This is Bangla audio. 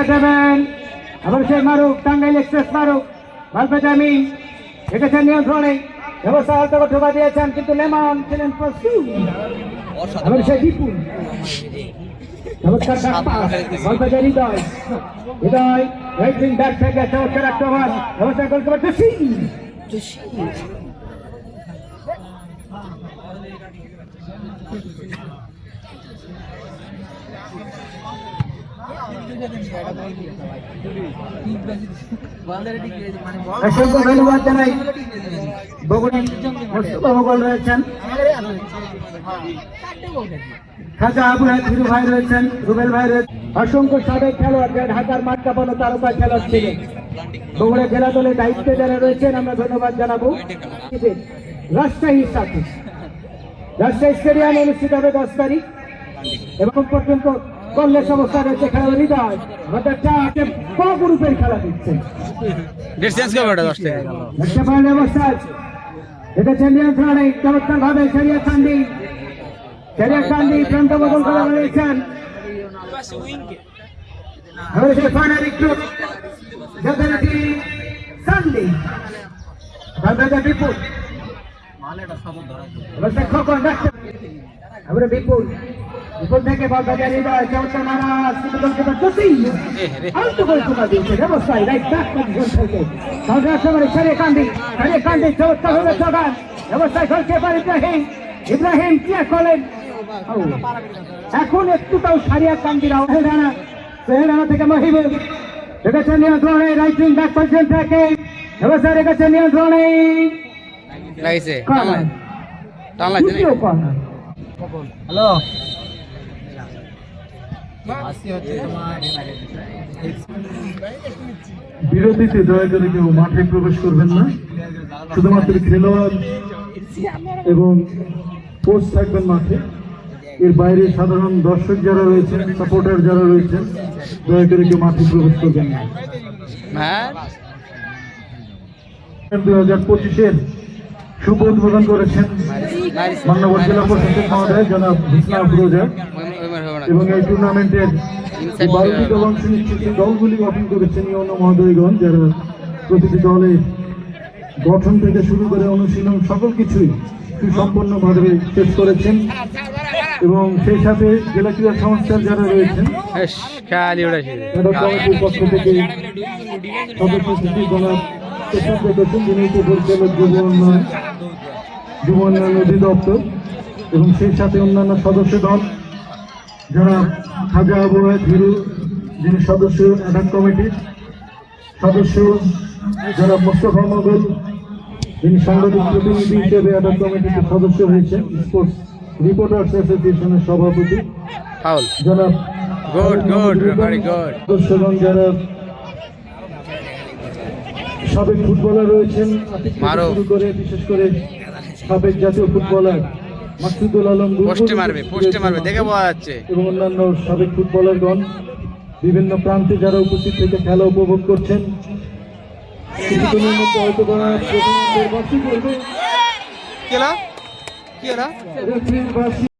উইকেট দেবেন। আবার সে মারুক টাঙ্গাইল এক্সপ্রেস মারুক ভালপে জামিন রেখেছেন নিয়ন্ত্রণে। ব্যবস্থা হয়তো ঢোকা দিয়েছেন, কিন্তু লেমন ছিলেন আবার সে সিং। অসংখ্য ধন্যবাদ জানাই রয়েছেন হিরু ভাই রয়েছেন রুবেল ভাই সাবেক খেলোয়াড় ঢাকার মাঠ কাঁপানো তারকা খেলোয়াড় ছিলেন বগুড়া জেলা দলের দায়িত্বে যারা রয়েছেন আমরা ধন্যবাদ জানাব রাজশাহীর সাথে রাজশাহী স্টেডিয়ামে অনুষ্ঠিত হবে দশ তারিখ। এবং পর্যন্ত কল্যাণ অবস্থা রয়েছে খেলার হৃদয়। আমাদের চারটে ক গ্রুপের খেলা ডেট চেঞ্জ করবে ওটা দশ থেকে দেখতে পারেন অবস্থা এটা খেলাড়ি চমৎকার ভাবে শরিয়া কান্দি শরিয়া কান্দি প্রান্ত বদল করে রয়েছেন এবারে সে ফাইনাল একটু যথারীতি সান্ডি বাংলাদেশ বিপুল। এবার সে খোকন ডাক্তার এবারে বিপুল। বিপুল থেকে হৃদয় মারা দিয়েছে রাইট ব্যাক পজিশন থেকে সরকার সময় সারে কান্দি সারে কান্দি ইব্রাহিম করলেন এখন একটুটাও সারিয়া কান্দিরা হেডানা থেকে মহিবুল রেখেছে নিয়ন্ত্রণে রাইট উইং ব্যাক পজিশন থেকে ব্যবস্থা রেখেছে নিয়ন্ত্রণে লাগিছে কর্নার টান লাগছে বিরতিতে দয়া করে কেউ মাঠে প্রবেশ করবেন না। শুধুমাত্র খেলোয়াড় এবং কোচ থাকবেন মাঠে। এর বাইরে সাধারণ দর্শক যারা রয়েছেন সাপোর্টার যারা রয়েছেন, দয়া করে কেউ মাঠে প্রবেশ করবেন না। দুই হাজার পঁচিশের শুভ উদ্বোধন করেছেন মান্যবর জেলা প্রশাসক মহোদয়, জনাব ভিসনা আফরোজা। এবং এই টুর্নামেন্টের বারোটি দল দলগুলি গঠন করেছেন এই অন্য মহোদয়গণ যারা প্রতিটি দলে গঠন থেকে শুরু করে অনুশীলন সকল কিছুই সুসম্পন্নভাবে শেষ করেছেন। এবং সেই সাথে জেলা ক্রীড়া সংস্থার যারা রয়েছেন কমিটির পক্ষ থেকে সদস্য সচিব জনাব প্রশান্ত যিনি উপ পরিচালক যুব উন্নয়ন যুব উন্নয়ন অধিদপ্তর এবং সেই সাথে অন্যান্য সদস্য দল। যারা খাজা আবহাওয়া ধীরু যিনি সদস্য অ্যাডাক কমিটির সদস্য যারা মোস্তফা মোগল যিনি সাংবাদিক প্রতিনিধি হিসেবে অ্যাডাক কমিটির সদস্য হয়েছেন স্পোর্টস রিপোর্টার্স অ্যাসোসিয়েশনের সভাপতি। জনাব. সদস্যগণ যারা সাবেক ফুটবলার রয়েছেন। শুরু করে বিশেষ করে সাবেক জাতীয় ফুটবলার মাকসুদুল আলম পোস্টে মারবে পোস্টে মারবে দেখে পাওয়া যাচ্ছে। এবং অন্যান্য সাবেক ফুটবলারগণ বিভিন্ন প্রান্তে যারা উপস্থিত থেকে খেলা উপভোগ করছেন কিছুক্ষণের মধ্যে হয়তো বা প্রথমার্ধের